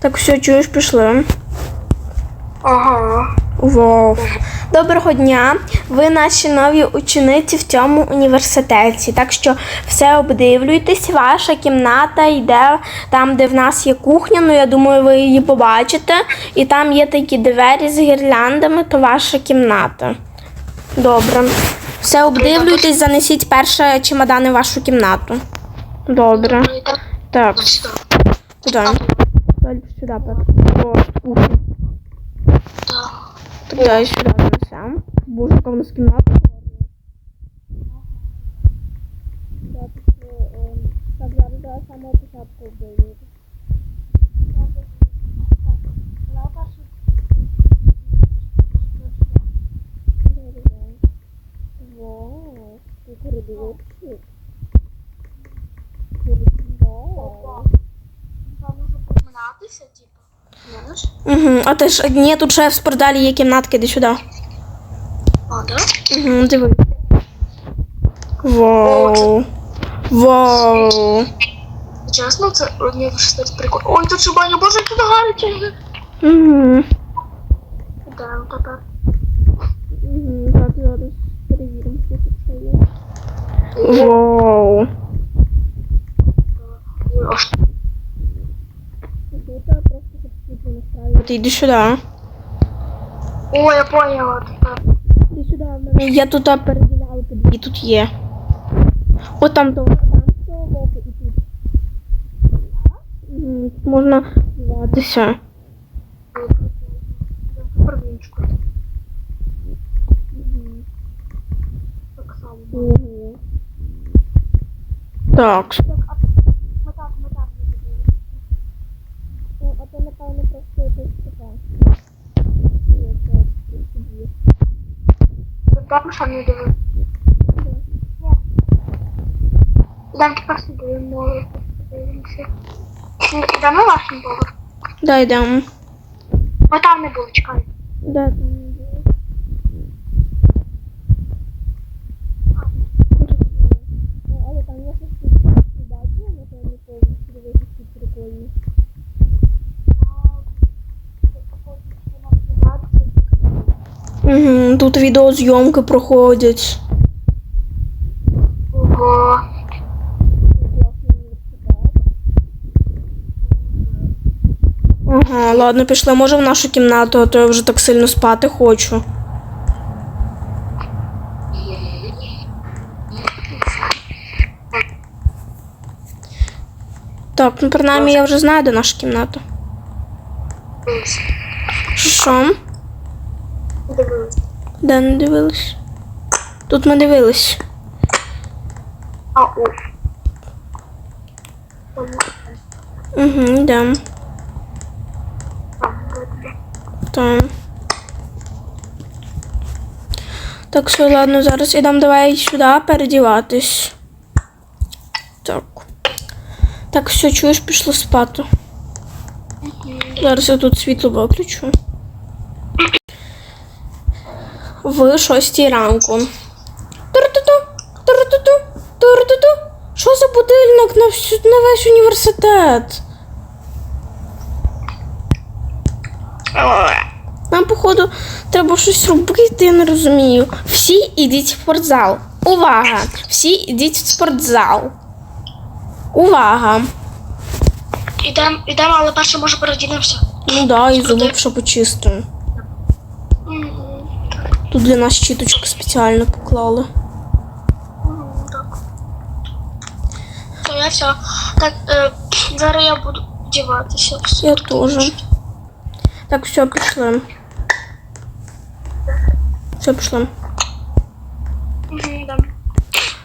Так, все, чуєш, пішли. Ага. Вау. Доброго дня. Ви наші нові учениці в цьому університеті. Так що все обдивлюйтесь. Ваша кімната йде там, де в нас є кухня. Ну я думаю, ви її побачите. І там є такі двері з гірляндами, то ваша кімната. Добре. Все обдивлюйтесь, занесіть перше чемодани в вашу кімнату. Добре. Ну, так, Так, ось сюди. куди? Далі сюди, перше. О, кухня. Так. Так, дай сюди занесемо. Боже, яка в нас кімната. Так, зараз давай самого початку вбили. Вау, ти коридорчик. Коридор. Там можна поминатися, типу. Знаєш? Угу, а ти ж ні, тут ще в спортзалі є кімнатки, іди сюди. А, да? Угу, диви. Вау. Вау. Чесно, це університет прикольно. Ой, тут ще баня, боже, як тут гаряче. Угу. Ідемо тепер. Угу, так, зараз перевіримо, що тут є. Вау. Ой, аж Ти йди сюди. Ой, я поняла тепер. Іди сюди, в мене. Я тут переділяла тобі, тут є. От там то. Там то, і тут. Мгм, Тут можна вбиватися. Тепер в іншу. Так само. Ого. Так. Ми так, ми так не дивилися. А то, напевно, просто якось така. Там ще не дивилися. Ні. Йдемо тепер сюди, може, подивимося. Йдемо на вашому поверху. Да, йдемо. Ми там не були, чекай. Да, там Але там я щось бачила, напевно, повністю дивитися тут прикольно. Угу, тут відеозйомки проходять. Ого. Ага, ладно, пішли, може в нашу кімнату, а то я вже так сильно спати хочу. Так, ну принаймні я вже знаю, де наша кімната. Що? Дивилися. Де не дивились? Тут ми дивились. А. Угу, йдемо. Там. Так, все, ладно, зараз ідемо давай сюди передіватись. Так. Так, все, чуєш, пішло спати. Зараз я тут світло виключу. В шостій ранку. Тур-ту-ту, тур-ту-ту, тур-ту-ту. Що за будильник на, всю, на весь університет? Нам, походу, треба щось робити, я не розумію. Всі ідіть в спортзал. Увага! Всі ідіть в спортзал. Увага! Ідемо, ідемо, але перше може передінемося. Ну да, і зуби ще почистимо. Тут для нас щіточки спеціально поклали. Так. То я все. Так, е, зараз я буду вдіватися. Я теж. Так, все, пішли. Все, пішли. Угу.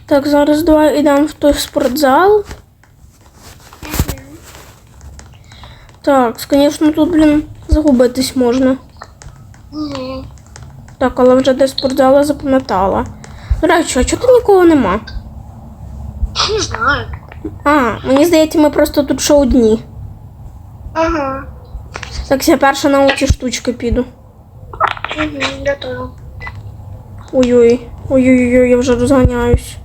Так, зараз давай йдемо в той спортзал. Так, звісно, тут, блін, загубитись можна. Угу. Так, але вже десь спортзала запам'ятала. До речі, а чого тут нікого нема? Не знаю. А, мені здається, ми просто тут ще одні. Ага. Так, я перша на оці штучки піду. Угу, я теж. Ой-ой. Ой-ой-ой, я вже розганяюсь.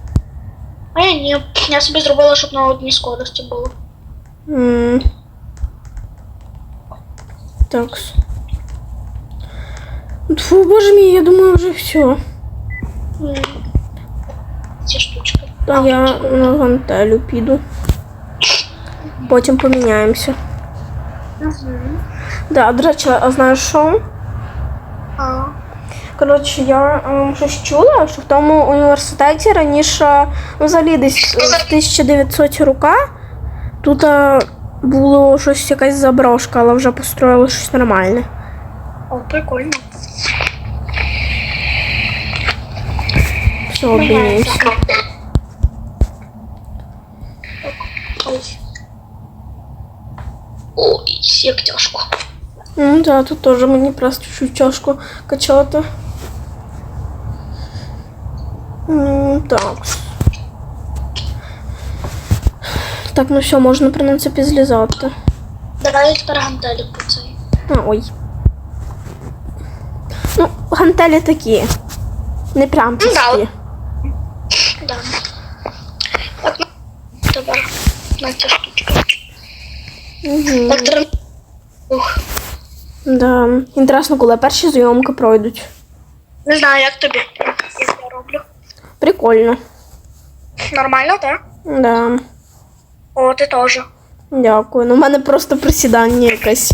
А я ні. Я собі зробила, щоб на одній скорості було. М. Так. Фу, боже мій, я думаю, вже все. Ці штучки. А я на гантелю піду. Потім поміняємося. Угу. Да, до речі, а знаєш що? А, Коротше, я ем, щось чула, що в тому університеті раніше, ну, взагалі десь в 1900 роках тут е, було щось якась заброшка, але вже построїли щось нормальне. о, прикольно. Все, обміняємося. Ой. Ой, як тяжко. Ну да, тут теж мені просто чуть тяжко качати. М, Так. Так, ну все, можна, в принципі, злізати. Давай тепер гантелі по цей. А, ой. Ну, гантелі такі. Не прям да. Да. Так, ну, тепер на ця штучка. Угу. Так. Ух. Да. Інтересно, коли перші зйомки пройдуть. Не знаю, як тобі. Як я роблю. Прикольно. Нормально, так? Да. О, ти теж. Дякую. Ну, в мене просто присідання якесь.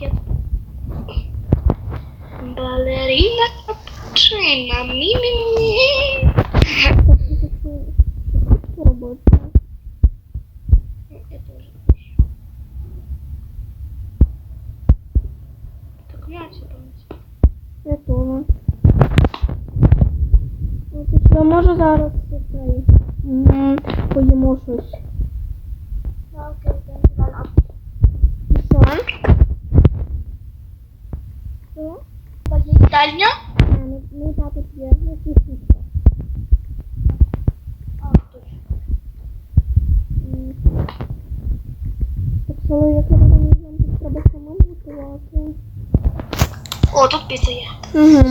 Ballerina, Balerina patrzyna, mi, mi.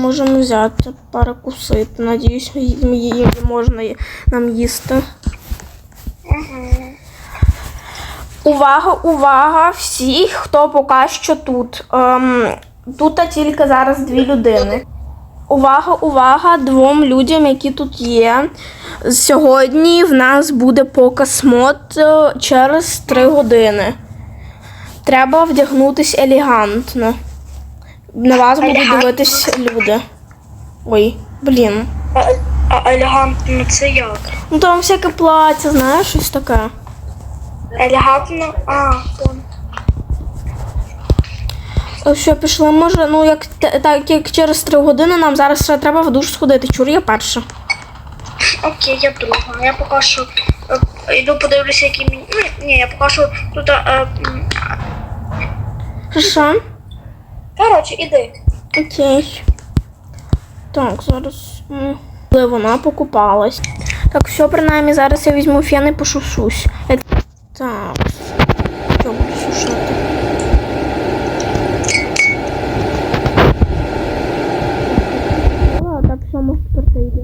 Можемо взяти, перекусити. Надіюсь, її, можна нам їсти. Увага, увага! Всі, хто поки що тут. Ем, тут тільки зараз дві людини. Увага, увага двом людям, які тут є. Сьогодні в нас буде показ мод е, через три години. Треба вдягнутись елегантно. На вас будуть дивитись люди. Ой, блін. А, а елегантно це як? Ну там всяке плаття, знаєш, щось таке. Елегантно? А, вон. Е, Що пішли, може, ну як так як через три години нам зараз ще треба в душ сходити. Чур я перша. Окей, я друга. Я поки що е, йду подивлюся, які мені. Ну, ні, я поки що тут. Е, Що? Коротше, іди. Окей. Так, зараз. Коли вона покупалась. Так, все, принаймні, зараз я візьму фен і пошушусь. Так. Що буду сушити? А, так, все, може тепер ти йди.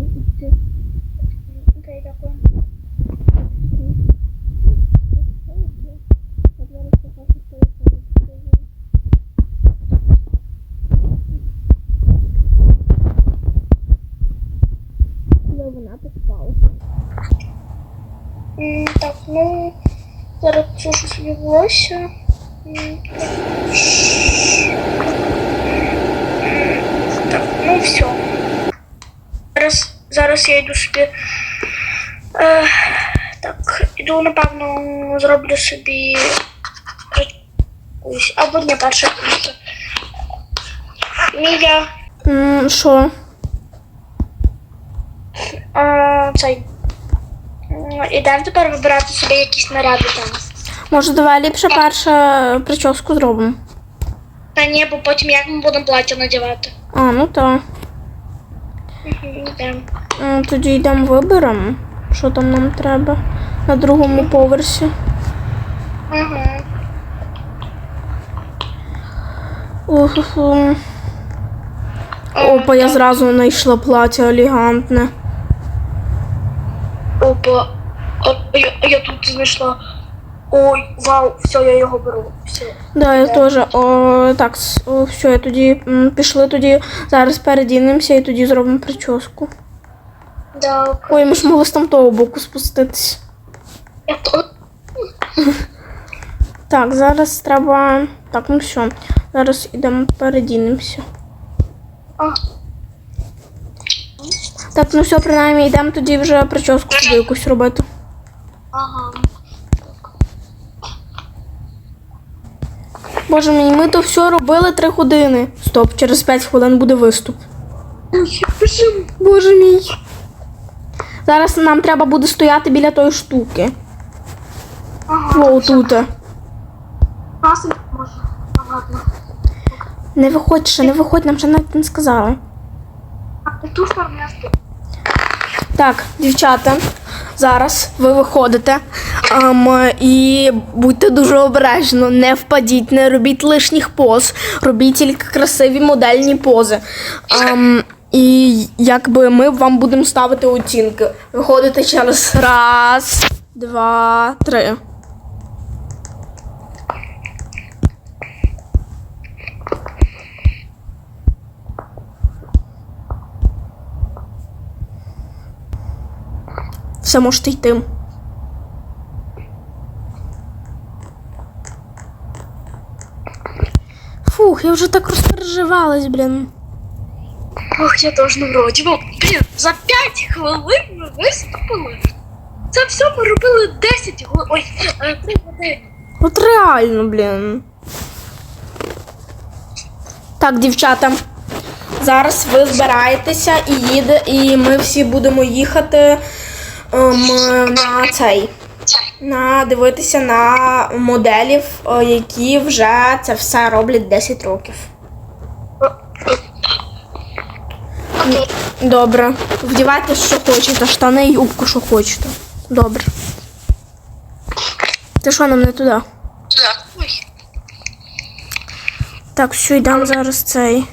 Окей, дякую. Коли вона покупала. М, Так, ну. Зараз чушу собі волосся. Так, ну все. Зараз, зараз я йду собі. Е, Так, іду, напевно, зроблю собі якусь. Або не перше місце. Мія, М, Що? а, цей. Ідемо тепер вибирати собі якісь наряди там. Може, давай ліпше перше прическу зробимо. Та ні, бо потім як ми будемо плаття надівати. А, ну так. Йдемо. М, Тоді йдемо виберемо. Що там нам треба на другому поверсі. Угу. Ух. Опа, я зразу знайшла плаття елегантне. Опа. Я, я тут знайшла. Ой, вау, все, я його беру. Все. Да, я теж. О, так, о, все, я тоді м, пішли тоді. Зараз передінемося і тоді зробимо прическу. Да, Ой, ми ж могли з там того боку спуститись. я тут. Так, зараз треба. Так, ну все. Зараз ідемо передінемося. А, Так, ну все, принаймні йдемо тоді вже прическу собі якусь робити. ага. Боже мій, ми то все робили три години. Стоп, через 5 хвилин буде виступ. Боже мій. Зараз нам треба буде стояти біля тої штуки. Ага. Во, тут. Не виходь ще, не виходь, нам ще навіть не сказали. Так, дівчата, зараз ви виходите. Ем, і будьте дуже обережно, не впадіть, не робіть лишніх поз, робіть тільки красиві модельні пози. Ем, і якби ми вам будемо ставити оцінки. Виходите через раз, два, три. Все можете йти. Фух, я вже так розпереживалась, блін. Ох, я теж не вроді. Ну, блін, за 5 хвилин ми виступили. Це все ми робили 10 годин. Ой, 3 години. От реально, блін. Так, дівчата. Зараз ви збираєтеся і їде, і ми всі будемо їхати на цей. На дивитися на моделів, е, які вже це все роблять 10 років. Добре. Вдівайте, що хочете, штани і юбку, що хочете. Добре. Ти що нам не туди? Так, все, йдемо зараз цей.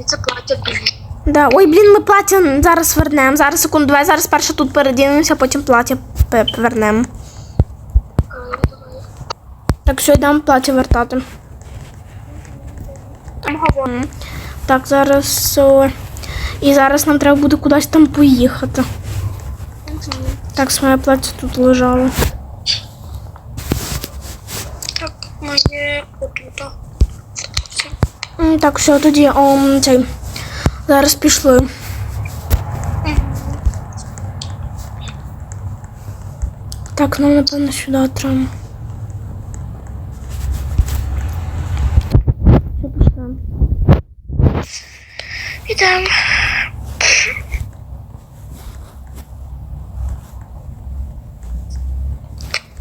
і це плаття дуже. Да. Ой, блін, ми плаття зараз вернемо. Зараз секунду, давай зараз перше тут передінемося, потім плаття повернемо. Так, все, йдемо плаття вертати. Так, зараз. о, І зараз нам треба буде кудись там поїхати. Так, моє плаття тут лежало. Так, моє отута. Так, все, тоді ом, цей. Зараз пішли. Так, нам напевно сюди треба. Все, пішли. Ідемо.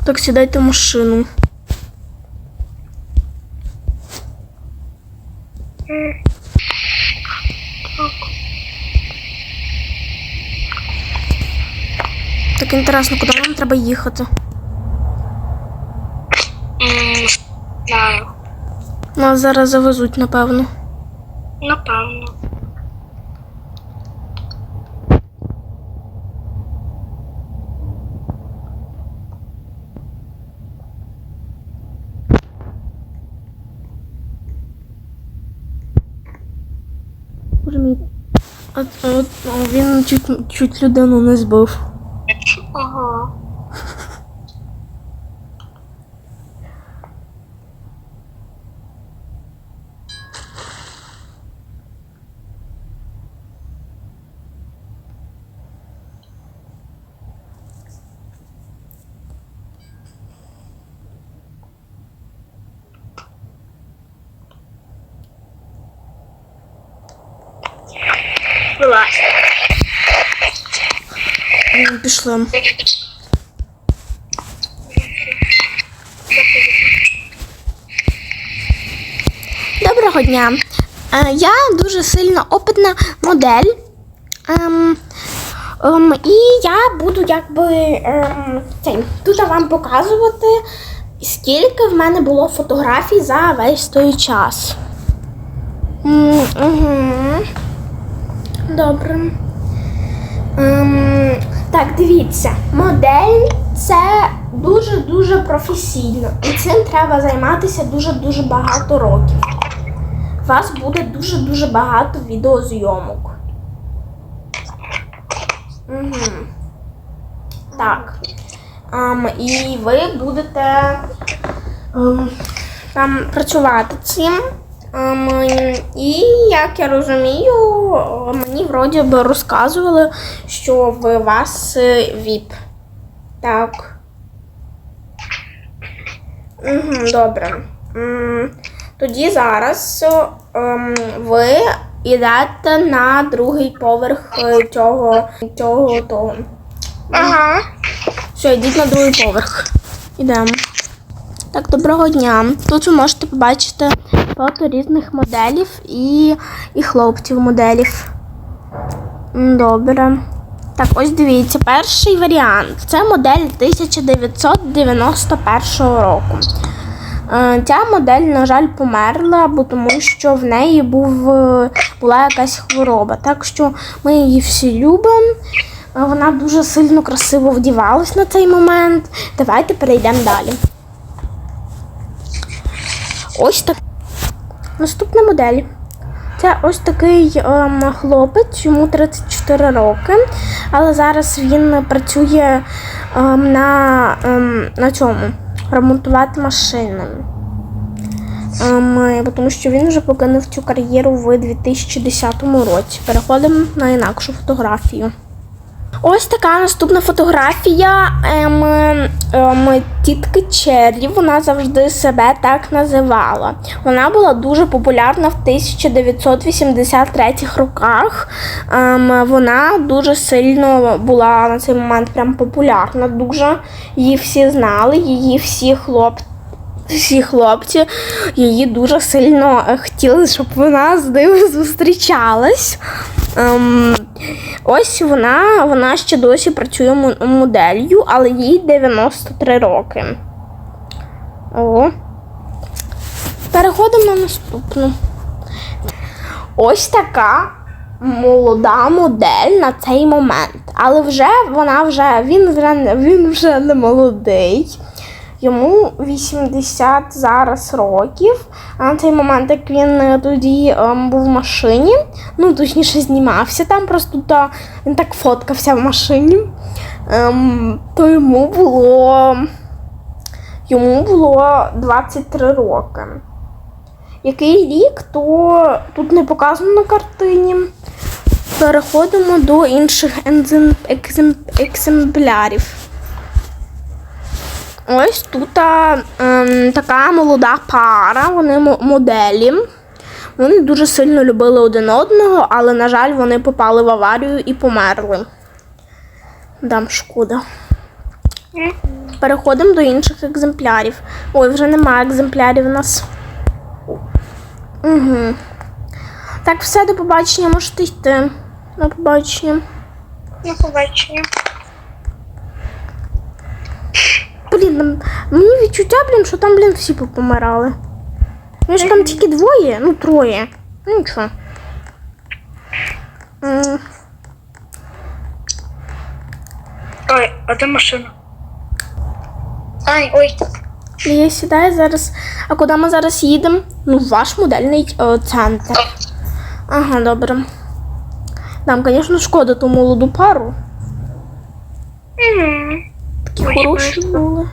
Так, сідайте в машину. Так інтересно, куди нам треба їхати? Знаю. Нас зараз завезуть, напевно. Напевно. Він чуть, чуть людину не збив. Ага. Вилазь. М, Пішли. Доброго дня. Е, Я дуже сильно опитна модель. Ем, ем, і я буду якби ем, цей, тут вам показувати, скільки в мене було фотографій за весь той час. Угу. Добре. Ем, так, дивіться, модель це дуже-дуже професійно. І цим треба займатися дуже-дуже багато років. У вас буде дуже-дуже багато відеозйомок. Угу. Так. Ем, і ви будете ем, там працювати цим. І як я розумію, е, мені вроді би розказували, що в вас е, ВІП. Так. Угу, добре. Тоді зараз ем, ви йдете на другий поверх е, цього, цього того. Ага. Все, йдіть на другий поверх. Ідемо. Так, доброго дня. Тут ви можете побачити фото різних моделів і, і хлопців моделів. Добре. Так, ось дивіться, перший варіант. Це модель 1991 року. Е, Ця модель, на жаль, померла, бо тому що в неї був, е, була якась хвороба. Так що ми її всі любимо. Е, Вона дуже сильно красиво вдівалась на цей момент. Давайте перейдемо далі. Ось так. Наступна модель. Це ось такий ем, хлопець, йому 34 роки, але зараз він працює ем, на, ем, на цьому ремонтувати машини. Ем, тому що він вже покинув цю кар'єру в 2010 році. Переходимо на інакшу фотографію. Ось така наступна фотографія ем, ем, тітки Черрі. Вона завжди себе так називала. Вона була дуже популярна в 1983 роках. Ем, вона дуже сильно була на цей момент прям популярна. Дуже її всі знали, її всі хлопці. Всі хлопці її дуже сильно е, хотіли, щоб вона з ними зустрічалась. Ем, ось вона, вона ще досі працює мо- моделлю, але їй 93 роки. О. Переходимо на наступну. Ось така молода модель на цей момент. Але вже вона вже він він вже не молодий. Йому 80 зараз років. А на цей момент, як він е, тоді ем, був в машині, ну точніше знімався там, просто та, він так фоткався в машині, ем, то йому було йому було 23 роки. Який рік, то тут не показано на картині. Переходимо до інших екземплярів. Ось тут ем, така молода пара, вони моделі. Вони дуже сильно любили один одного, але, на жаль, вони попали в аварію і померли. Дам шкода. Переходимо до інших екземплярів. Ой, вже немає екземплярів у нас. Угу. Так, все, до побачення, можете йти. До побачення. На побачення. Блін, мені відчуття, блін, що там, блін, всі помирали. Ну ж там тільки двоє, ну троє. Ну нічого. Ой, а де машина? Ай, ой. Я сідаю зараз. А куди ми зараз їдемо? Ну, в ваш модельний е, центр. Ага, добре. Нам, звісно, шкода ту молоду пару. Угу. Такі хороші були.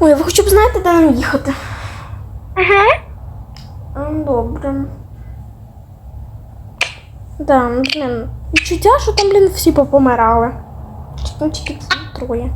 Ой, ви хоча б знаєте, де нам їхати? Ага. Добре. Да, ну, блін. Відчуття, що там, блін, всі попомирали. Чи там тільки троє.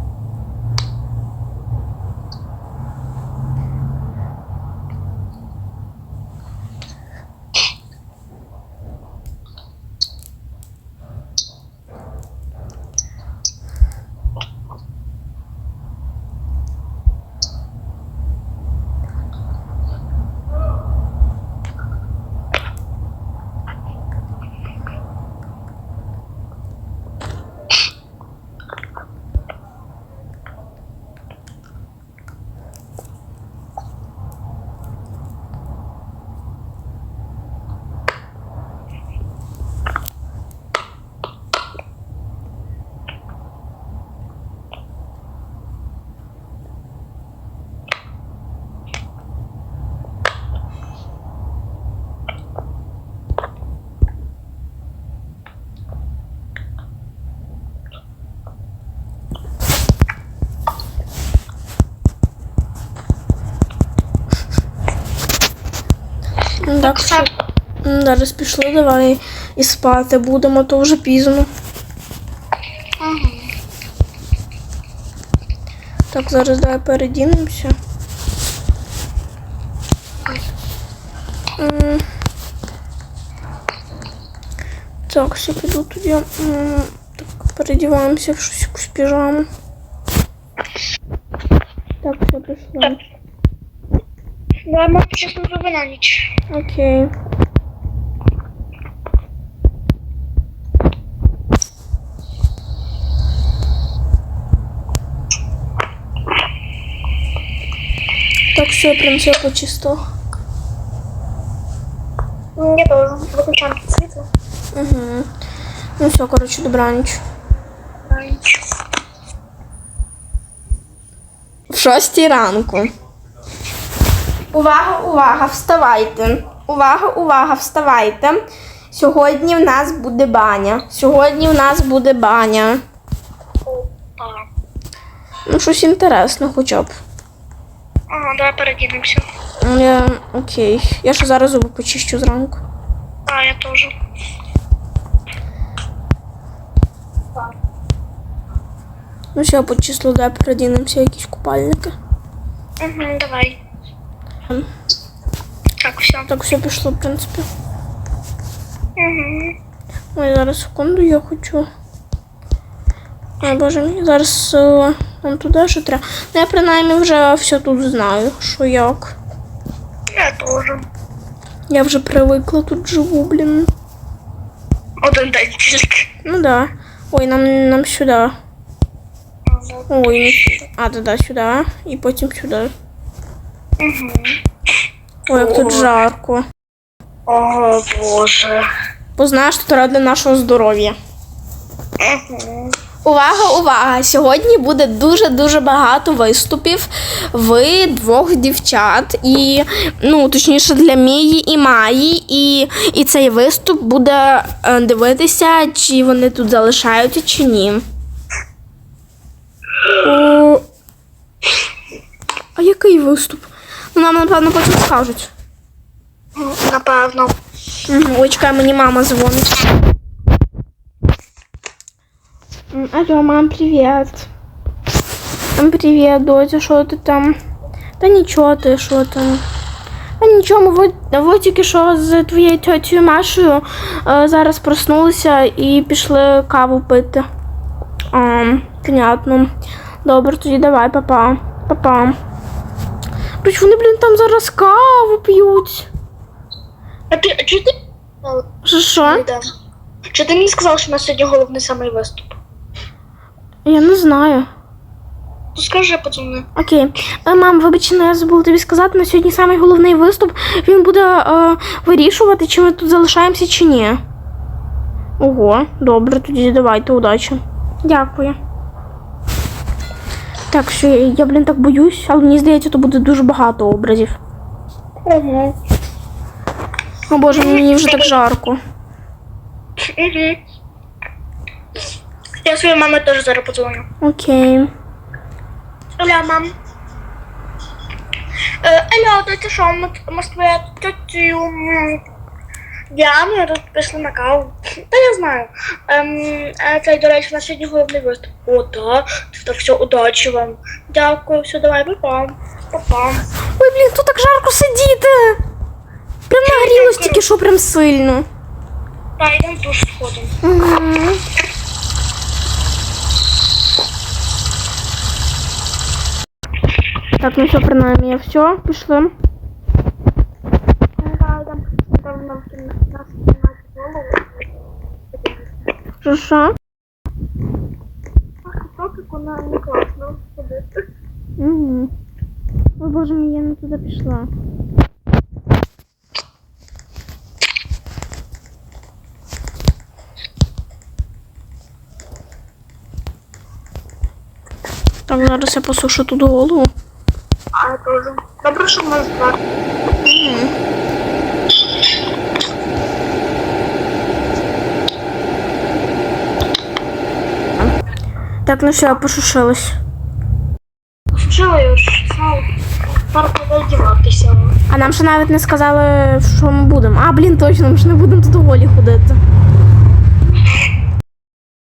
Ну, Так, що... Зараз пішли, давай і спати будемо, то вже пізно. Так, зараз давай передінемося. Так, все піду тоді. Так, передіваємося в щось якусь піжаму. Так, все прийшло. Почесно зуби на ніч. Окей. Так, все, прям все почисто. Я теж виключаємо тут світло. Угу. Ну все, коротше, добраніч. На. В шостій ранку. Увага, увага, вставайте. Увага, увага, вставайте. Сьогодні в нас буде баня. Сьогодні в нас буде баня. Ну, щось інтересне хоча б. Ага, давай передінемося. Ну, Я... Окей. Я ще зараз зуби почищу зранку. А, я теж. Ну все, по числу, да, передінемося якісь купальники. Угу, давай. Ем. Так, все. Так, все пішло, в принципі. Угу. Ой, зараз секунду, я хочу. Ой, боже мій, зараз е, нам туди що треба. Ну, я принаймні вже все тут знаю, що як. Я теж. Я вже привикла тут живу, блін. Один день тільки. Ну да. Ой, нам, нам сюди. Ага. Ой, не сюди. А, да, да, сюди. І потім сюди. Угу. Ой, як тут жарко. О, Боже. Бо знаєш, тут ради нашого здоров'я. Угу. Увага, увага! Сьогодні буде дуже-дуже багато виступів в двох дівчат. І, ну, точніше, для Мії і Маї. І, і цей виступ буде е, дивитися, чи вони тут залишаються, чи ні. О, а який виступ? Ну, нам, напевно, потім скажуть. Напевно. Мгм, Ой, чекай, мені мама дзвонить. Алло, мам, привіт. Привіт, доця, що ти там? Та нічого ти, що там? Та нічого, ми вот, вот тільки що з твоєю тьотю Машею е, зараз проснулися і пішли каву пити. А, понятно. Добре, тоді давай, папа. Папа. Блін, вони, блін, там зараз каву п'ють. А ти, а чи ти? Що, що? Да. Чи ти мені сказав, що на сьогодні головний самий виступ? Я не знаю. То скажи, пацани. Окей. Е, Мам, вибач, не я забула тобі сказати, на сьогодні самий головний виступ. Він буде е, вирішувати, чи ми тут залишаємося, чи ні. Ого, добре, тоді давайте, удачі. Дякую. Так, що я, я, блін, так боюсь, але мені здається, то буде дуже багато образів. Угу. О боже, мені вже так жарко. Угу. Я своїй мамі теж зараз подзвоню. Окей. Алло, мам. Е, алло, ти що, твоєю тетю м, Діаною тут пішли на каву. Та я знаю. Ем, це, до речі, на сьогодні головний виступ. О, так. Так все, удачі вам. Дякую, все, давай, па-па. Па-па. Ой, блін, тут так жарко сидіти. Прям нагрілось тільки що прям сильно. Та, йдемо в душ сходимо. Угу. Так, ну все, принаймні, все, пішли. Там нам нас голову. Що, що? Так, як не класно ходити. Угу. Ой, боже мій, я не туди пішла. Так, зараз я посушу тут голову. А я теж. Добре, що ми два. Так, ну все, пошушилась. Пошушила я ж? Пора пододіватися. А нам ще навіть не сказали, що ми будемо. А, блін, точно, ми ж не будемо тут голі ходити.